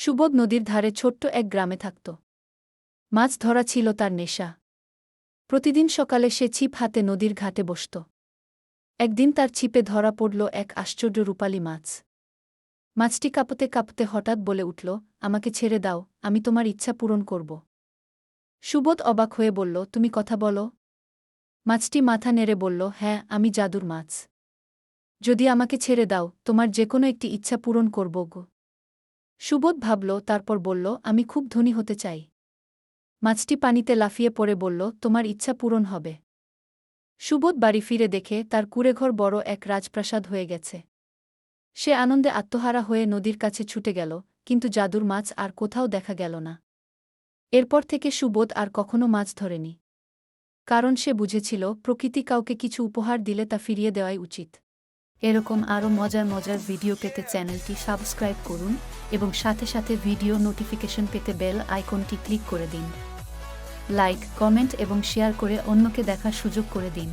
সুবোধ নদীর ধারে ছোট্ট এক গ্রামে থাকত। মাছ ধরা ছিল তার নেশা। প্রতিদিন সকালে সে ছিপ হাতে নদীর ঘাটে বসত। একদিন তার ছিপে ধরা পড়ল এক আশ্চর্য রূপালী মাছ। মাছটি কাঁপতে কাঁপতে হঠাৎ বলে উঠল, আমাকে ছেড়ে দাও, আমি তোমার ইচ্ছা পূরণ করব। সুবোধ অবাক হয়ে বলল, তুমি কথা বলো। মাছটি মাথা নেড়ে বলল হ্যাঁ আমি জাদুর মাছ। যদি আমাকে ছেড়ে দাও, তোমার যে কোনো একটি ইচ্ছা পূরণ করব গো। সুবোধ ভাবল, তারপর বলল, আমি খুব ধনী হতে চাই। মাছটি পানিতে লাফিয়ে পড়ে বলল, তোমার ইচ্ছা পূরণ হবে। সুবোধ বাড়ি ফিরে দেখে তার কুড়েঘর বড় এক রাজপ্রাসাদ হয়ে গেছে। সে আনন্দে আত্মহারা হয়ে নদীর কাছে ছুটে গেল, কিন্তু জাদুর মাছ আর কোথাও দেখা গেল না। এরপর থেকে সুবোধ আর কখনো মাছ ধরেনি। কারণ সে বুঝেছিল, প্রকৃতি কাউকে কিছু উপহার দিলে তা ফিরিয়ে দেওয়াই উচিত। এরকম আরও মজার মজার ভিডিও পেতে চ্যানেলটি সাবস্ক্রাইব করুন এবং সাথে সাথে ভিডিও নোটিফিকেশন পেতে বেল আইকনটি ক্লিক করে দিন। লাইক কমেন্ট এবং শেয়ার করে অন্যকে দেখার সুযোগ করে দিন।